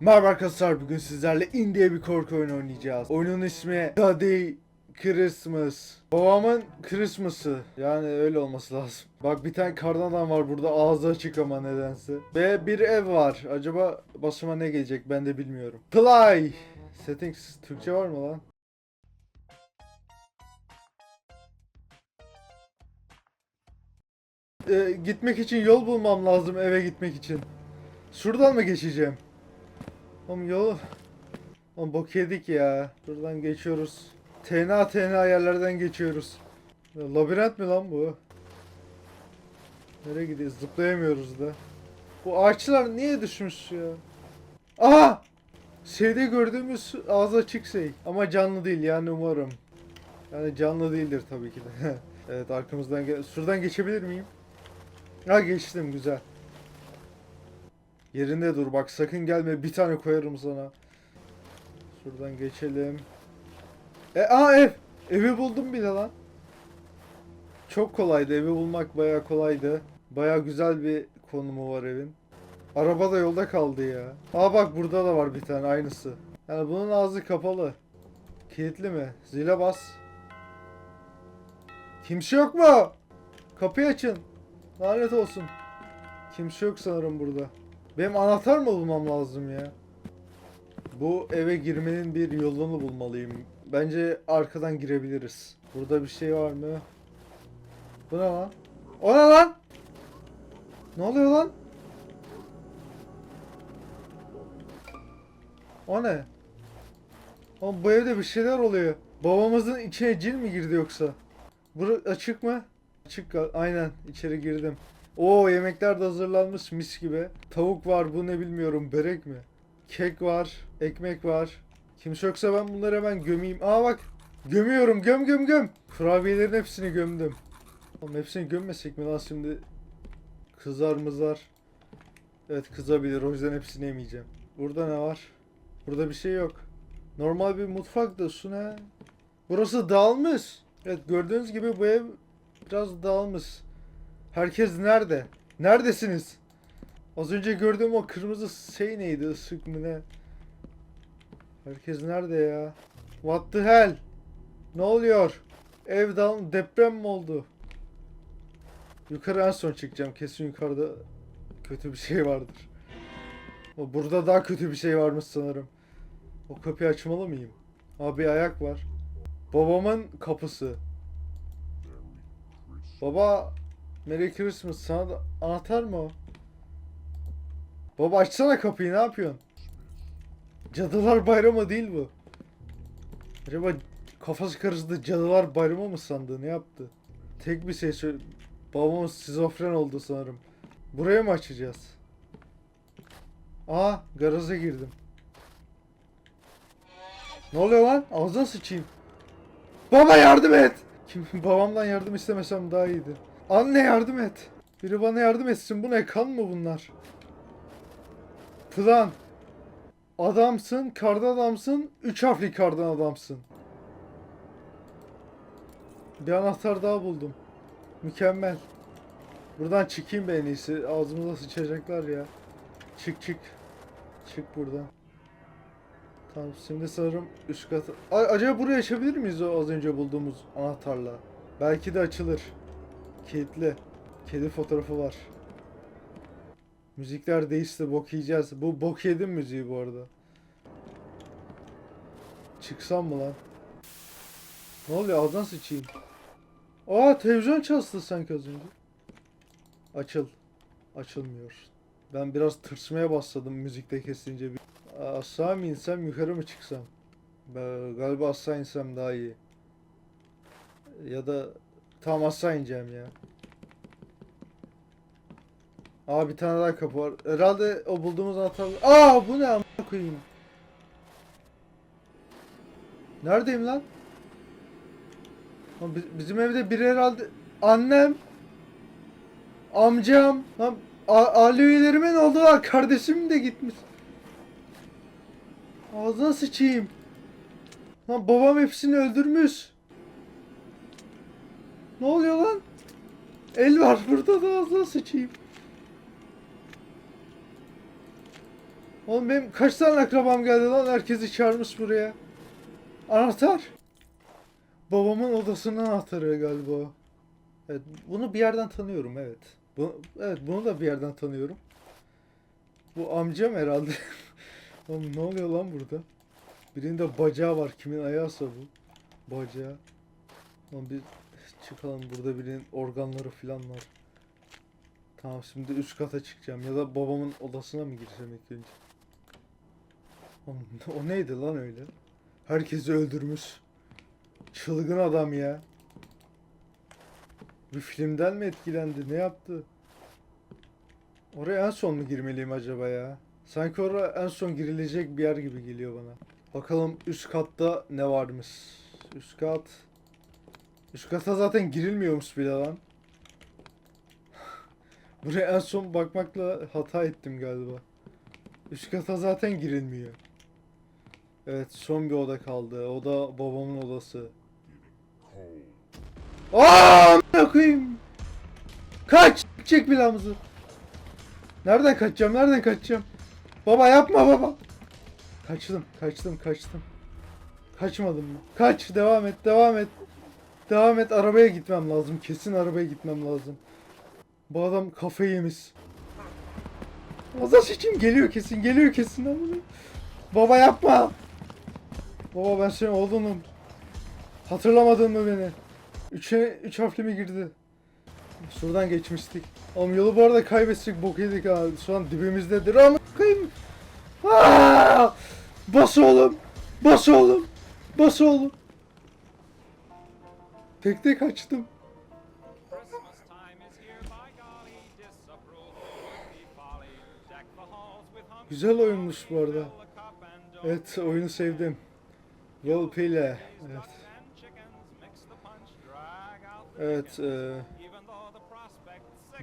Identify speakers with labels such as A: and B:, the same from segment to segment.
A: Merhaba arkadaşlar bugün sizlerle indie bir korku oyunu oynayacağız. Oyunun ismi Day Christmas. Babamın Christmas'ı. Yani öyle olması lazım. Bak bir tane kardan adam var burada ağzı açık ama nedense. Ve bir ev var. Acaba başıma ne gelecek ben de bilmiyorum. Play. Settings Türkçe var mı lan? Ee, gitmek için yol bulmam lazım eve gitmek için. Şuradan mı geçeceğim? Oğlum yolu... Oğlum bok yedik ya. Buradan geçiyoruz. Tena tena yerlerden geçiyoruz. Labirent mi lan bu? Nereye gidiyoruz? Zıplayamıyoruz da. Bu ağaçlar niye düşmüş ya? Aha! Şeyde gördüğümüz ağzı açık şey. Ama canlı değil yani umarım. Yani canlı değildir tabii ki de. evet arkamızdan. Şuradan geçebilir miyim? Ha geçtim güzel. Yerinde dur bak sakın gelme bir tane koyarım sana. Şuradan geçelim. E aa ev. Evi buldum bile lan. Çok kolaydı evi bulmak bayağı kolaydı. Bayağı güzel bir konumu var evin. Araba da yolda kaldı ya. Aa bak burada da var bir tane aynısı. Yani bunun ağzı kapalı. Kilitli mi? Zile bas. Kimse yok mu? Kapıyı açın. Lanet olsun. Kimse yok sanırım burada. Benim anahtar mı bulmam lazım ya? Bu eve girmenin bir yolunu bulmalıyım. Bence arkadan girebiliriz. Burada bir şey var mı? Bu ne lan? O ne lan? Ne oluyor lan? O ne? Oğlum bu evde bir şeyler oluyor. Babamızın içine cin mi girdi yoksa? Bura açık mı? Açık aynen içeri girdim. Oo yemekler de hazırlanmış mis gibi. Tavuk var bu ne bilmiyorum börek mi? Kek var, ekmek var. Kimse yoksa ben bunları hemen gömeyim. Aa bak gömüyorum göm göm göm. Kurabiyelerin hepsini gömdüm. Oğlum hepsini gömmesek mi lan şimdi? Kızar mızar. Evet kızabilir o yüzden hepsini yemeyeceğim. Burada ne var? Burada bir şey yok. Normal bir mutfak da su ne? Burası dağılmış. Evet gördüğünüz gibi bu ev biraz dağılmış. Herkes nerede? Neredesiniz? Az önce gördüğüm o kırmızı şey neydi? Isık mı ne? Herkes nerede ya? What the hell? Ne oluyor? Ev dağılmış. Deprem mi oldu? Yukarı en son çıkacağım. Kesin yukarıda kötü bir şey vardır. Burada daha kötü bir şey varmış sanırım. O kapıyı açmalı mıyım? Abi ayak var. Babamın kapısı. Baba Merry Christmas sana da anahtar mı o? Baba açsana kapıyı ne yapıyorsun? Cadılar bayramı değil bu. Acaba kafası karıştı cadılar bayramı mı sandı ne yaptı? Tek bir şey söyle. Babamız şizofren oldu sanırım. Buraya mı açacağız? Aa garaja girdim. Ne oluyor lan? Ağzına sıçayım. Baba yardım et. Kim babamdan yardım istemesem daha iyiydi. Anne yardım et. Biri bana yardım etsin. Bu ne kan mı bunlar? Plan. Adamsın, kardan adamsın, üç harfli kardan adamsın. Bir anahtar daha buldum. Mükemmel. Buradan çıkayım ben en iyisi. Ağzımıza sıçacaklar ya. Çık çık. Çık buradan. Tamam şimdi sanırım üst katı. A- acaba buraya açabilir miyiz o az önce bulduğumuz anahtarla? Belki de açılır. Kilitli. Kedi fotoğrafı var. Müzikler değişti bok yiyeceğiz. Bu bok yedim müziği bu arada. Çıksam mı lan? Ne oluyor ağzına sıçayım. Aa televizyon çalıştı sanki az önce. Açıl. Açılmıyor. Ben biraz tırsmaya başladım müzikte kesince. Aşağı mı insem yukarı mı çıksam? Ben galiba aşağı insem daha iyi. Ya da tam aşağı ineceğim ya. Aa bir tane daha kapı var. Herhalde o bulduğumuz anahtar... Aa bu ne amına koyayım? Neredeyim lan? Lan bi- bizim evde biri herhalde... Annem. Amcam. Lan a- Alevilerimin oldu var. Kardeşim de gitmiş. Ağzına sıçayım. Lan babam hepsini öldürmüş. Ne oluyor lan? El var burada da ağzına sıçayım. Oğlum benim kaç tane akrabam geldi lan herkesi çağırmış buraya. Anahtar. Babamın odasının anahtarı galiba. Evet bunu bir yerden tanıyorum evet. Bu, evet bunu da bir yerden tanıyorum. Bu amcam herhalde. Oğlum ne oluyor lan burada? Birinin de bacağı var. Kimin ayağıysa bu. Bacağı. Oğlum bir çıkalım burada birinin organları falan var. Tamam şimdi üst kata çıkacağım ya da babamın odasına mı girsem ilk önce? O neydi lan öyle? Herkesi öldürmüş. Çılgın adam ya. Bir filmden mi etkilendi? Ne yaptı? Oraya en son mu girmeliyim acaba ya? Sanki oraya en son girilecek bir yer gibi geliyor bana. Bakalım üst katta ne varmış? Üst kat. Üst kata zaten girilmiyormuş bile lan. Buraya en son bakmakla hata ettim galiba. Üst kata zaten girilmiyor. Evet son bir oda kaldı. O da babamın odası. Aa, amına koyayım. Kaç! Çek bilamızı. Nereden kaçacağım? Nereden kaçacağım? Baba yapma baba. Kaçtım, kaçtım, kaçtım. Kaçmadım mı? Kaç, devam et, devam et. Devam et, arabaya gitmem lazım. Kesin arabaya gitmem lazım. Bu adam kafayı yemiş. Azar için geliyor kesin, geliyor kesin. amına. Baba yapma. Baba ben senin oğlunum. Hatırlamadın mı beni? Üçe, üç harfli mi girdi? Şuradan geçmiştik. Oğlum yolu bu arada kaybetsek bok yedik ha. Şu an dibimizdedir ama. Aa! Bas oğlum. Bas oğlum. Bas oğlum.
B: Halls with hum-
A: Güzel oyunmuş bu arada. Evet oyunu sevdim. Roleplay ile. Evet. Evet. e,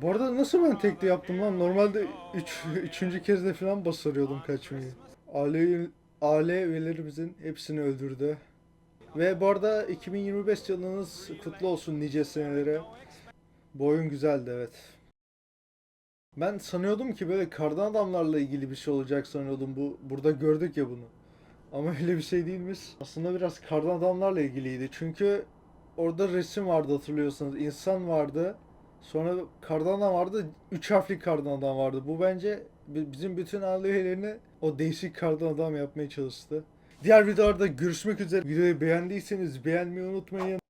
A: bu arada nasıl ben tekli yaptım lan? Normalde üç, üçüncü kez de falan basarıyordum kaçmayı. Aile, aile üyelerimizin hepsini öldürdü. Ve bu arada 2025 yılınız kutlu olsun nice senelere. Bu oyun güzeldi evet. Ben sanıyordum ki böyle kardan adamlarla ilgili bir şey olacak sanıyordum. Bu burada gördük ya bunu. Ama öyle bir şey değilmiş. Aslında biraz kardan adamlarla ilgiliydi. Çünkü orada resim vardı hatırlıyorsanız. İnsan vardı. Sonra kardan adam vardı. Üç harfli kardan adam vardı. Bu bence bi- bizim bütün aile üyelerini o değişik kardan adam yapmaya çalıştı. Diğer videolarda görüşmek üzere. Videoyu beğendiyseniz beğenmeyi unutmayın.